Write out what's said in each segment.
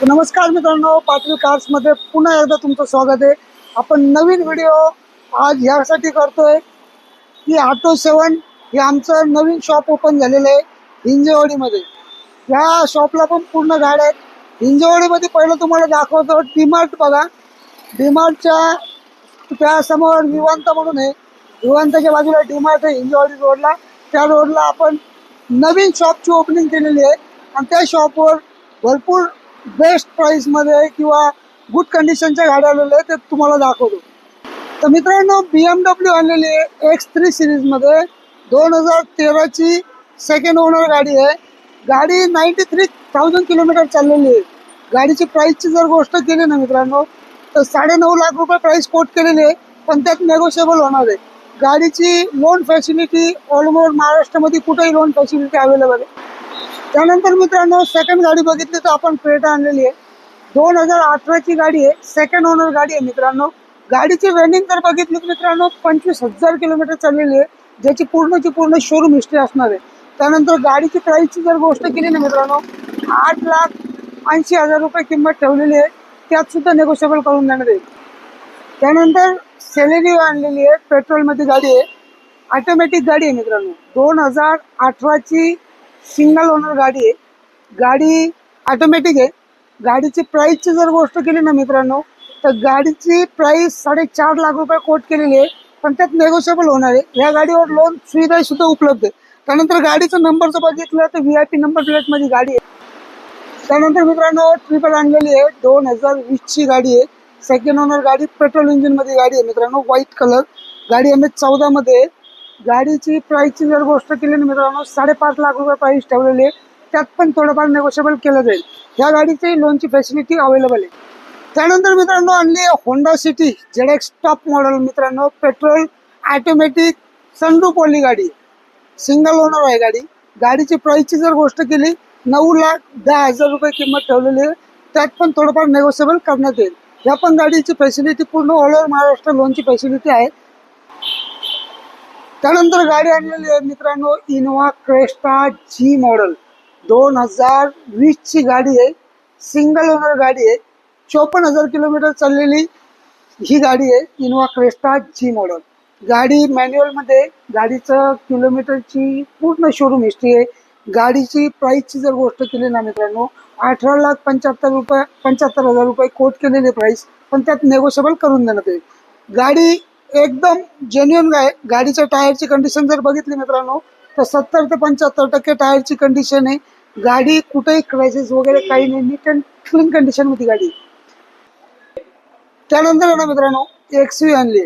तर नमस्कार मित्रांनो पाटील कार्समध्ये पुन्हा एकदा तुमचं स्वागत आहे. आपण नवीन व्हिडिओ आज यासाठी करतोय की ऑटो सेवन हे आमचं नवीन शॉप ओपन झालेलं आहे हिंजेवाडीमध्ये. या शॉपला पण पूर्ण गाड्या आहेत. हिंजेवाडीमध्ये पहिलं तुम्हाला दाखवतो डीमार्ट बघा. डीमार्टच्या त्यासमोर विवांत म्हणून आहे. विवांताच्या बाजूला डीमार्ट आहे हिंजेवाडी रोडला. त्या रोडला आपण नवीन शॉपची ओपनिंग केलेली आहे. आणि त्या शॉपवर भरपूर बेस्ट प्राईसमध्ये किंवा गुड कंडिशनच्या गाड्या आलेल्या आहेत ते तुम्हाला दाखवतो. तर मित्रांनो बी एम डब्ल्यू आणलेली आहे एक्स थ्री सिरीजमध्ये दोन हजार तेराची सेकंड ओनर गाडी आहे. गाडी नाईन्टी थ्री थाउजंड किलोमीटर चाललेली आहे. गाडीची प्राईसची जर गोष्ट केली ना मित्रांनो तर साडेनऊ लाख रुपये प्राईस कोट केलेली आहे पण त्यात नेगोशिएबल होणार आहे. गाडीची लोन फॅसिलिटी ऑलमोस्ट महाराष्ट्रामध्ये कुठेही लोन फॅसिलिटी अवेलेबल आहे. त्यानंतर मित्रांनो सेकंड गाडी बघितली तर आपण क्रेटा आणलेली आहे. दोन हजार अठराची गाडी आहे. सेकंड ओनर गाडी आहे मित्रांनो. गाडीची रनिंग जर बघितली तर मित्रांनो पंचवीस हजार किलोमीटर चाललेली आहे ज्याची पूर्णची पूर्ण शोरूम हिस्ट्री असणार आहे. त्यानंतर गाडीची प्राईसची जर गोष्ट केली ना मित्रांनो आठ लाख ऐंशी हजार रुपये किंमत ठेवलेली आहे. त्यात सुद्धा नेगोशिएबल करून देणार आहे. त्यानंतर सेलेरी आणलेली आहे पेट्रोलमध्ये गाडी आहे. ऑटोमॅटिक गाडी आहे मित्रांनो. दोन हजार अठराची सिंगल ओनर गाडी आहे. गाडी ऑटोमॅटिक आहे. गाडीची प्राईसची जर गोष्ट केली ना मित्रांनो तर गाडीची प्राईस साडेचार लाख रुपये कोट केलेली आहे. पण त्यात नेगोशिएबल होणार आहे. या गाडीवर लोन सुविधा सुद्धा उपलब्ध आहे. त्यानंतर गाडीचा नंबर जर बघितलं तर V I P number plate माझी गाडी आहे. त्यानंतर मित्रांनो ट्रिपल आणलेली आहे. दोन हजार वीसची गाडी आहे. सेकंड ओनर गाडी पेट्रोल इंजिनमध्ये गाडी आहे मित्रांनो व्हाईट कलर गाडी एम एच चौदामध्ये आहे गाडीची प्राईसची जर गोष्ट केली ना मित्रांनो साडेपाच लाख रुपये प्राईस ठेवलेली आहे. त्यात पण थोडंफार नेगोशिएबल केलं जाईल. ह्या गाडीची लोनची फॅसिलिटी अवेलेबल आहे. त्यानंतर मित्रांनो आणली Honda City Z X top model मित्रांनो पेट्रोल ऑटोमॅटिक सनरूप वाली गाडी सिंगल ओनर आहे गाडी. गाडीची प्राईसची जर गोष्ट केली नऊ लाख दहा हजार रुपये किंमत ठेवलेली आहे. त्यात पण थोडंफार नेगोशिएबल करण्यात येईल. या पण गाडीची फॅसिलिटी पूर्ण ऑल ओव्हर महाराष्ट्र लोनची फॅसिलिटी आहे. त्यानंतर गाडी आणलेली आहे मित्रांनो इनोवा क्रेस्टा जी मॉडेल. दोन हजार वीसची गाडी आहे सिंगल ओनर गाडी आहे. चोपन्न हजार किलोमीटर चाललेली ही गाडी आहे इनोवा क्रेस्टा जी मॉडेल. गाडी मॅन्युअलमध्ये गाडीचं किलोमीटरची पूर्ण शोरूम हिस्ट्री आहे. गाडीची प्राईसची जर गोष्ट केली ना मित्रांनो अठरा लाख पंच्याहत्तर रुपये पंच्याहत्तर हजार रुपये कोट केलेली प्राईस पण त्यात नेगोशिएबल करून देण्यात येईल. गाडी एकदम जेन्युन गाय गाडीच्या टायरची कंडिशन जर बघितली मित्रांनो तर सत्तर ते पंच्याहत्तर टक्के टायरची कंडिशन आहे. गाडी कुठेही क्रायसिस वगैरे काही नाही नीट अँड क्लीन कंडिशनमध्ये गाडी त्यानंतर आहे ना मित्रांनो एक्स यू आणली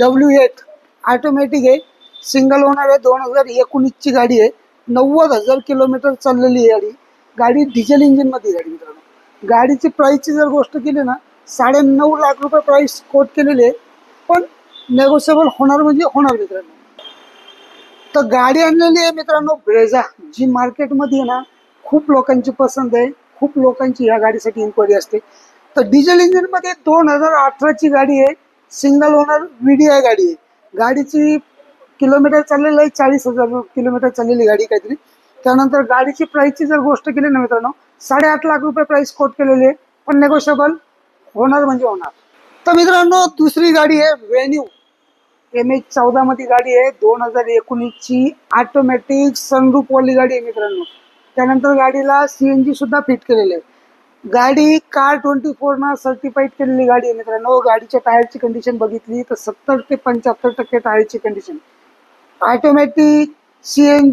डब्ल्यू एट ऑटोमॅटिक आहे. सिंगल ओनर आहे दोन हजार एकोणीसची गाडी आहे. नव्वद हजार किलोमीटर चाललेली आहे गाडी. गाडी डिझेल इंजिनमध्ये गाडी मित्रांनो. गाडीची प्राईसची जर गोष्ट केली ना साडे नऊ लाख रुपये प्राईस कोट केलेली आहे. पण नेगोशिएबल होणार म्हणजे होणार मित्रांनो. तर गाडी आणलेली आहे मित्रांनो ब्रेझा जी मार्केटमध्ये आहे ना खूप लोकांची पसंत आहे. खूप लोकांची ह्या गाडीसाठी इन्क्वायरी असते. तर डिझेल इंजिनमध्ये दोन हजार अठराची गाडी आहे. सिंगल ओनर व्हीडीआय आय गाडी आहे. गाडीची किलोमीटर चाललेलं आहे चाळीस हजार किलोमीटर चाललेली गाडी काहीतरी. त्यानंतर गाडीची प्राईसची जर गोष्ट केली ना मित्रांनो साडेआठ लाख रुपये प्राईस कोट केलेली आहे. पण नेगोशिएबल होणार म्हणजे होणार. तर मित्रांनो दुसरी गाडी आहे व्हेन्यू एम एच चौदा मध्ये गाडी आहे. दोन हजार एकोणीसची ऑटोमॅटिक सनरूपवाली गाडी आहे मित्रांनो. त्यानंतर गाडीला सीएनजी सुद्धा फिट केलेली आहे. गाडी कार ट्वेंटी फोर ना सर्टिफाईड केलेली गाडी आहे मित्रांनो. गाडीच्या टायरची कंडिशन बघितली तर सत्तर ते पंच्याहत्तर टक्के टायरची कंडिशन ऑटोमॅटिक सी एन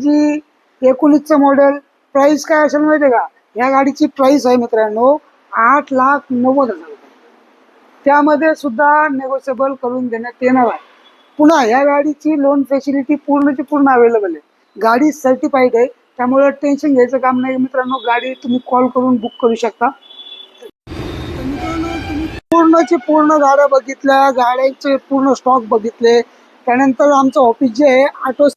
एकोणीसचं मॉडेल प्राइस काय असेल माहिती आहे का? या गाडीची प्राइस आहे मित्रांनो आठ लाख नव्वद हजार त्यामध्ये सुद्धा नेगोशिएबल करून देण्यात येणार आहे. पुन्हा या गाडीची लोन फॅसिलिटी पूर्णची पूर्ण अवेलेबल आहे. गाडी सर्टिफाईड आहे. त्यामुळे टेन्शन घ्यायचं काम नाही. मित्रांनो गाडी तुम्ही कॉल करून बुक करू शकता. पूर्णची पूर्ण गाड्या बघितल्या गाड्यांचे पूर्ण स्टॉक बघितले. त्यानंतर आमचं ऑफिस जे आहे ऑटो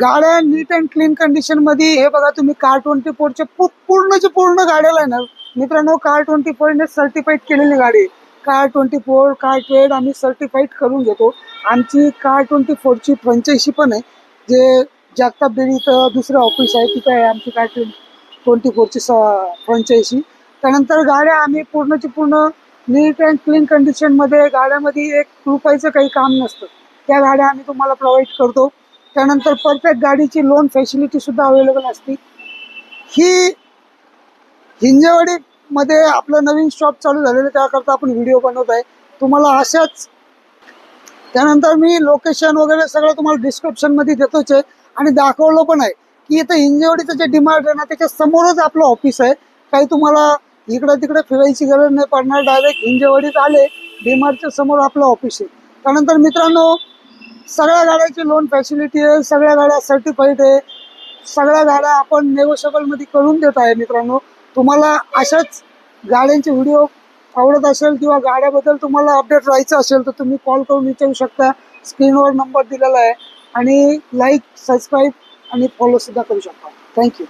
गाड्या नीट अँड क्लीन कंडिशनमध्ये. हे बघा तुम्ही कार ट्वेंटी फोरचे पूर्णची पूर्ण गाड्याला आहे ना मित्रांनो कार ट्वेंटी फोरने सर्टिफाईड केलेली गाडी आहे. कार ट्वेंटी फोर कार ट्वेड आम्ही सर्टिफाईड करून घेतो. आमची कार ट्वेंटी फोरची फ्रँचायसी पण आहे. जे जागताप डेअरी इथं दुसरं ऑफिस आहे तिथं आहे आमची कार ट्वेंटी ट्वेंटी फोरची स फ्रँचायसी त्यानंतर गाड्या आम्ही पूर्णची पूर्ण नीट अँड क्लीन कंडिशनमध्ये गाड्यामध्ये एक रुपयाचं काही काम नसतं. त्या गाड्या आम्ही तुम्हाला प्रोव्हाइड करतो. त्यानंतर परफेक्ट गाडीची लोन फॅसिलिटीसुद्धा अवेलेबल असते. ही मध्ये आपलं नवीन शॉप चालू झालेलं आहे, त्याकरता आपण व्हिडिओ बनवत आहे. तुम्हाला अशाच त्यानंतर मी लोकेशन वगैरे सगळं तुम्हाला डिस्क्रिप्शनमध्ये देतोच आहे आणि दाखवलं पण आहे की इथं हिंजेवाडीचं जे डिमार्ट आहे ना त्याच्या समोरच आपलं ऑफिस आहे. काही तुम्हाला इकडं तिकडे फिरायची गरज नाही पडणार डायरेक्ट हिंजेवाडीत आले डिमार्टच्या समोर आपलं ऑफिस आहे. त्यानंतर मित्रांनो सगळ्या गाड्याची लोन फॅसिलिटी आहे सगळ्या गाड्या सर्टिफाईड आहे. सगळ्या गाड्या आपण नेगोशिएबलमध्ये करून देत आहे मित्रांनो. तुम्हाला अशाच गाड्यांचे व्हिडिओ आवडत असेल किंवा गाड्याबद्दल तुम्हाला अपडेट राहायचं असेल तर तुम्ही कॉल करून विचारू शकता. स्क्रीनवर नंबर दिलेला आहे. आणि लाईक सबस्क्राईब आणि फॉलोसुद्धा करू शकता. थँक्यू